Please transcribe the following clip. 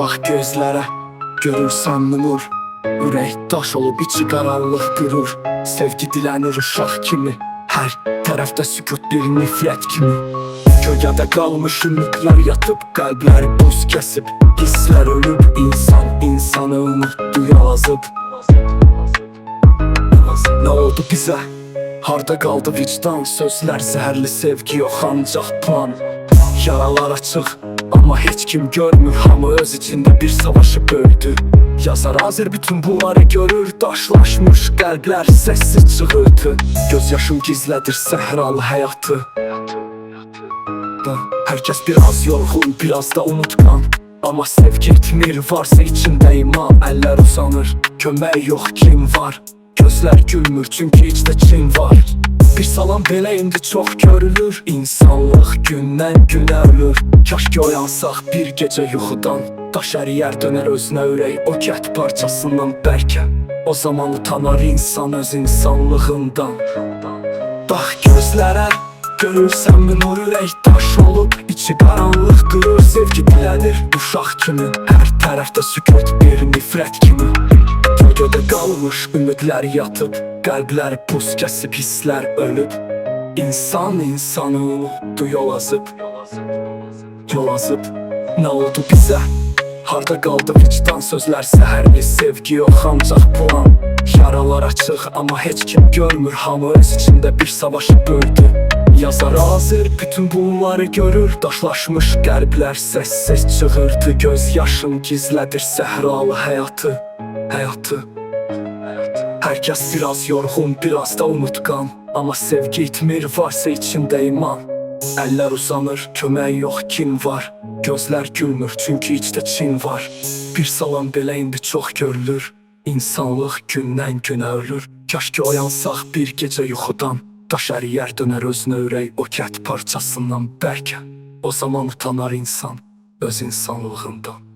Bax gözlərə, görürsən nur Ürək daş olub içi qaranlıq qürur Sevgi dilənir uşaq kimi Hər tərəfdə sükut bir nifrət kimi. Kölgədə qalmış ümidlər yatıb Qəlblər buz kəsib. Hisslər ölüb insan insanı unutdu yazıb. Nə oldu bizə? Harda qaldı vicdan? Sözlər zəhərli sevgi yox ancaq plan. Yaralar açıq Amma heç kim görmür Hamı öz içində bir savaşı böldü. Yazar hazır bütün bunları görür. Daşlaşmış qəlblər səssiz çığırtı. Göz yaşım gizlədir səhralı həyatı da Herkes biraz yorgun biraz da unutkan. Ama sevgi etmir varsa içinde iman. Eller uzanır kömək yox kim var Gözler gülmür çünkü içte çin var. Bir salam belə indi çox görülür. İnsanlıq gündən günə ölür. Kaş ki oyansaq bir gecə yuxudan Daş əriyər dönər özünə ürək O kət parçasından bəlkə O zaman utanar insan öz insanlığından. Bax gözlərə Görürsənmi nur ürək daş olub içi qaranlıq qırır sevgi dilənir Uşaq kimi. Hər tərəfdə sükut bir nifrət kimi Gölgədə qalmış ümidlər yatıb Qəlblər buz kəsib hisslər ölüb İnsan insanı unutdu yol azıb Yol azıb Nə oldu bizə? Harda qaldı vicdan sözlər səhərli sevgi yox ancaq plan Yaralar açıq amma heç kim görmür. Hamı öz içində bir savaşı böldü. Yazar hazır bütün bunları görür. Daşlaşmış qəlblər səssiz çığırdı. Göz yaşım gizlədir səhralı həyatı Həyatı Herkes biraz yorgun biraz da unutkan. Ama sevgi itmir varsa içinde iman. Eller uzanır kömək yox kim var. Gözlər gülmür çünkü içdə çin var. Bir salam belə indi çox görülür. İnsanlıq gündən günə ölür. Kaş ki oyansaq bir gecə yuxudan. Daş əriyər dönər özünə ürək o kət parçasından bəlkə O zaman utanar insan öz insanlığından